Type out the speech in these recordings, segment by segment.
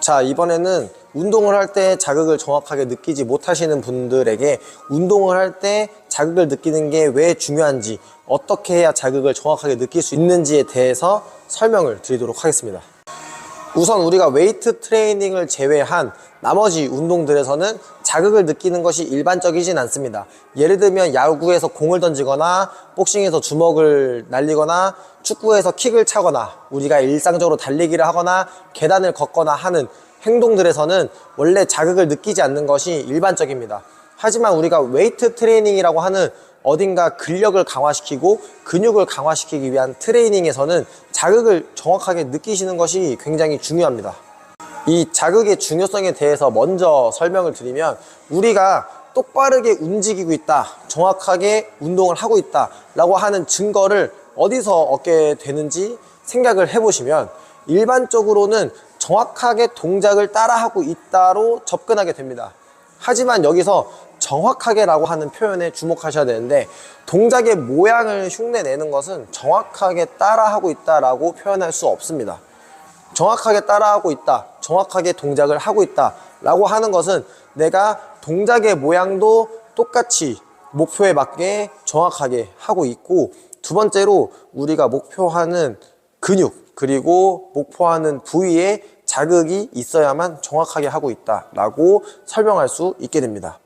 자, 이번에는 운동을 할 때 자극을 정확하게 느끼지 못하시는 분들에게 운동을 할 때 자극을 느끼는 게 왜 중요한지, 어떻게 해야 자극을 정확하게 느낄 수 있는지에 대해서 설명을 드리도록 하겠습니다. 우선 우리가 웨이트 트레이닝을 제외한 나머지 운동들에서는 자극을 느끼는 것이 일반적이진 않습니다. 예를 들면 야구에서 공을 던지거나 복싱에서 주먹을 날리거나 축구에서 킥을 차거나 우리가 일상적으로 달리기를 하거나 계단을 걷거나 하는 행동들에서는 원래 자극을 느끼지 않는 것이 일반적입니다. 하지만 우리가 웨이트 트레이닝이라고 하는 어딘가 근력을 강화시키고 근육을 강화시키기 위한 트레이닝에서는 자극을 정확하게 느끼시는 것이 굉장히 중요합니다. 이 자극의 중요성에 대해서 먼저 설명을 드리면 우리가 똑바르게 움직이고 있다, 정확하게 운동을 하고 있다 라고 하는 증거를 어디서 얻게 되는지 생각을 해보시면 일반적으로는 정확하게 동작을 따라하고 있다로 접근하게 됩니다. 하지만 여기서 정확하게라고 하는 표현에 주목하셔야 되는데 동작의 모양을 흉내내는 것은 정확하게 따라하고 있다라고 표현할 수 없습니다. 정확하게 따라하고 있다, 정확하게 동작을 하고 있다 라고 하는 것은 내가 동작의 모양도 똑같이 목표에 맞게 정확하게 하고 있고 두 번째로 우리가 목표하는 근육 그리고 목표하는 부위에 자극이 있어야만 정확하게 하고 있다 라고 설명할 수 있게 됩니다.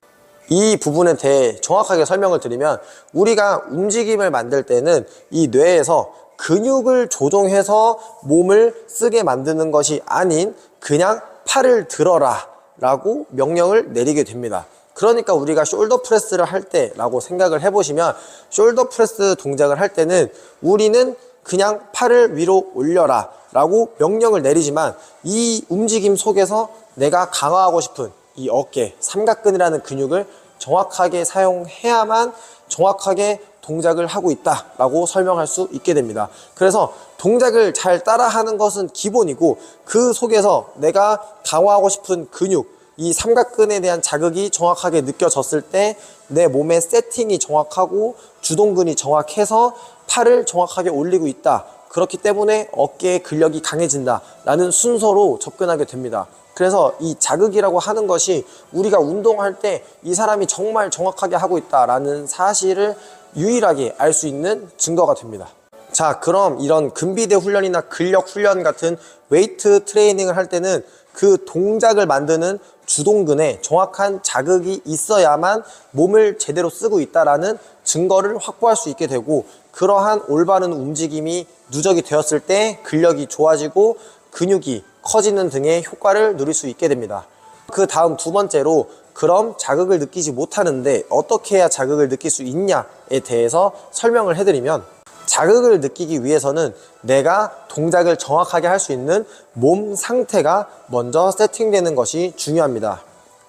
이 부분에 대해 정확하게 설명을 드리면 우리가 움직임을 만들 때는 이 뇌에서 근육을 조종해서 몸을 쓰게 만드는 것이 아닌 그냥 팔을 들어라 라고 명령을 내리게 됩니다. 그러니까 우리가 숄더 프레스를 할 때라고 생각을 해보시면 숄더 프레스 동작을 할 때는 우리는 그냥 팔을 위로 올려라 라고 명령을 내리지만 이 움직임 속에서 내가 강화하고 싶은 이 어깨, 삼각근이라는 근육을 정확하게 사용해야만 정확하게 동작을 하고 있다라고 설명할 수 있게 됩니다. 그래서 동작을 잘 따라하는 것은 기본이고 그 속에서 내가 강화하고 싶은 근육, 이 삼각근에 대한 자극이 정확하게 느껴졌을 때 내 몸의 세팅이 정확하고 주동근이 정확해서 팔을 정확하게 올리고 있다. 그렇기 때문에 어깨의 근력이 강해진다. 라는 순서로 접근하게 됩니다. 그래서 이 자극이라고 하는 것이 우리가 운동할 때 이 사람이 정말 정확하게 하고 있다라는 사실을 유일하게 알 수 있는 증거가 됩니다. 자, 그럼 이런 근비대 훈련이나 근력 훈련 같은 웨이트 트레이닝을 할 때는 그 동작을 만드는 주동근에 정확한 자극이 있어야만 몸을 제대로 쓰고 있다라는 증거를 확보할 수 있게 되고 그러한 올바른 움직임이 누적이 되었을 때 근력이 좋아지고 근육이 커지는 등의 효과를 누릴 수 있게 됩니다. 그 다음 두 번째로 그럼 자극을 느끼지 못하는데 어떻게 해야 자극을 느낄 수 있냐에 대해서 설명을 해드리면 자극을 느끼기 위해서는 내가 동작을 정확하게 할 수 있는 몸 상태가 먼저 세팅되는 것이 중요합니다.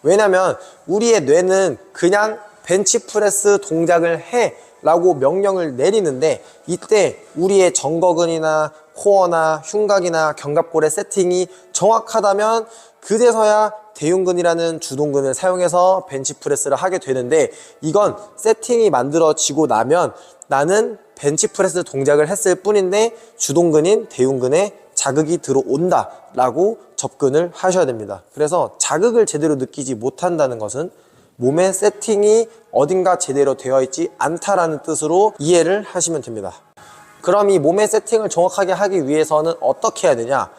왜냐면 우리의 뇌는 그냥 벤치프레스 동작을 해 라고 명령을 내리는데 이때 우리의 정거근이나 코어나 흉곽이나 견갑골의 세팅이 정확하다면 그제서야 대흉근이라는 주동근을 사용해서 벤치프레스를 하게 되는데 이건 세팅이 만들어지고 나면 나는 벤치프레스 동작을 했을 뿐인데 주동근인 대흉근에 자극이 들어온다 라고 접근을 하셔야 됩니다. 그래서 자극을 제대로 느끼지 못한다는 것은 몸의 세팅이 어딘가 제대로 되어 있지 않다라는 뜻으로 이해를 하시면 됩니다. 그럼 이 몸의 세팅을 정확하게 하기 위해서는 어떻게 해야 되냐?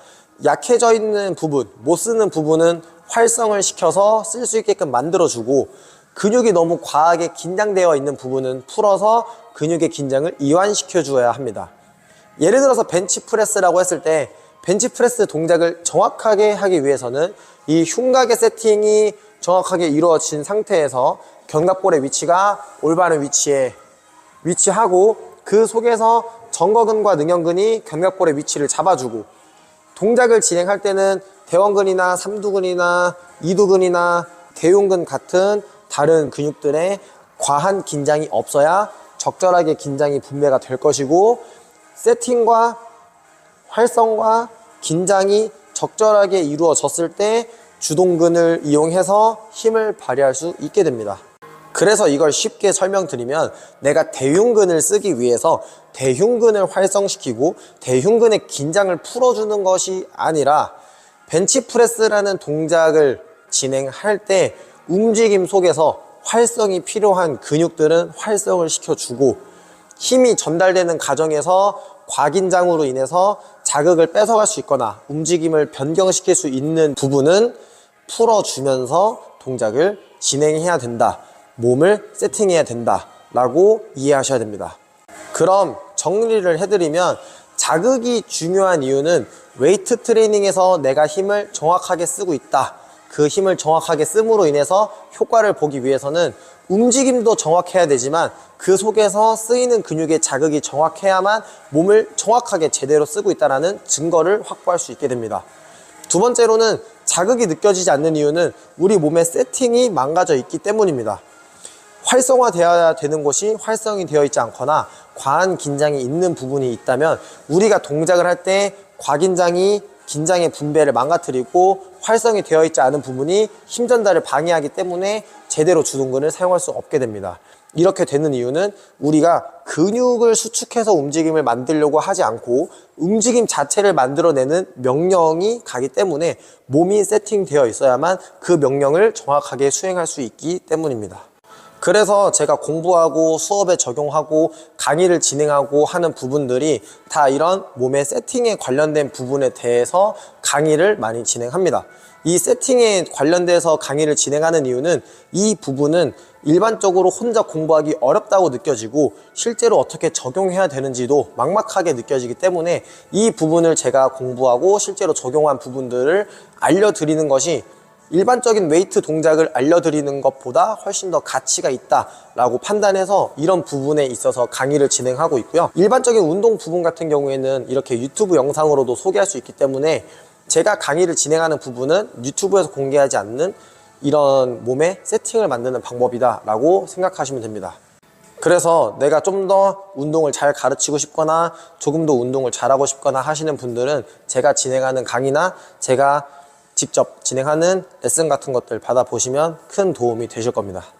약해져 있는 부분, 못 쓰는 부분은 활성을 시켜서 쓸 수 있게끔 만들어주고 근육이 너무 과하게 긴장되어 있는 부분은 풀어서 근육의 긴장을 이완시켜 주어야 합니다. 예를 들어서 벤치프레스라고 했을 때 벤치프레스 동작을 정확하게 하기 위해서는 이 흉곽의 세팅이 정확하게 이루어진 상태에서 견갑골의 위치가 올바른 위치에 위치하고 그 속에서 정거근과 능형근이 견갑골의 위치를 잡아주고 동작을 진행할 때는 대원근이나 삼두근이나 이두근이나 대흉근 같은 다른 근육들의 과한 긴장이 없어야 적절하게 긴장이 분배가 될 것이고 세팅과 활성과 긴장이 적절하게 이루어졌을 때 주동근을 이용해서 힘을 발휘할 수 있게 됩니다. 그래서 이걸 쉽게 설명드리면 내가 대흉근을 쓰기 위해서 대흉근을 활성시키고 대흉근의 긴장을 풀어주는 것이 아니라 벤치프레스라는 동작을 진행할 때 움직임 속에서 활성이 필요한 근육들은 활성을 시켜주고 힘이 전달되는 과정에서 과긴장으로 인해서 자극을 뺏어갈 수 있거나 움직임을 변경시킬 수 있는 부분은 풀어주면서 동작을 진행해야 된다. 몸을 세팅해야 된다. 라고 이해하셔야 됩니다. 그럼 정리를 해드리면 자극이 중요한 이유는 웨이트 트레이닝에서 내가 힘을 정확하게 쓰고 있다. 그 힘을 정확하게 씀으로 인해서 효과를 보기 위해서는 움직임도 정확해야 되지만 그 속에서 쓰이는 근육의 자극이 정확해야만 몸을 정확하게 제대로 쓰고 있다는 증거를 확보할 수 있게 됩니다. 두 번째로는 자극이 느껴지지 않는 이유는 우리 몸의 세팅이 망가져 있기 때문입니다. 활성화되어야 되는 곳이 활성이 되어 있지 않거나 과한 긴장이 있는 부분이 있다면 우리가 동작을 할 때 과긴장이 긴장의 분배를 망가뜨리고 활성이 되어 있지 않은 부분이 힘 전달을 방해하기 때문에 제대로 주둔근을 사용할 수 없게 됩니다. 이렇게 되는 이유는 우리가 근육을 수축해서 움직임을 만들려고 하지 않고 움직임 자체를 만들어내는 명령이 가기 때문에 몸이 세팅되어 있어야만 그 명령을 정확하게 수행할 수 있기 때문입니다. 그래서 제가 공부하고 수업에 적용하고 강의를 진행하고 하는 부분들이 다 이런 몸의 세팅에 관련된 부분에 대해서 강의를 많이 진행합니다. 이 세팅에 관련돼서 강의를 진행하는 이유는 이 부분은 일반적으로 혼자 공부하기 어렵다고 느껴지고 실제로 어떻게 적용해야 되는지도 막막하게 느껴지기 때문에 이 부분을 제가 공부하고 실제로 적용한 부분들을 알려드리는 것이 일반적인 웨이트 동작을 알려드리는 것보다 훨씬 더 가치가 있다라고 판단해서 이런 부분에 있어서 강의를 진행하고 있고요. 일반적인 운동 부분 같은 경우에는 이렇게 유튜브 영상으로도 소개할 수 있기 때문에 제가 강의를 진행하는 부분은 유튜브에서 공개하지 않는 이런 몸의 세팅을 만드는 방법이다 라고 생각하시면 됩니다. 그래서 내가 좀 더 운동을 잘 가르치고 싶거나 조금 더 운동을 잘하고 싶거나 하시는 분들은 제가 진행하는 강의나 제가 직접 진행하는 레슨 같은 것들 받아보시면 큰 도움이 되실 겁니다.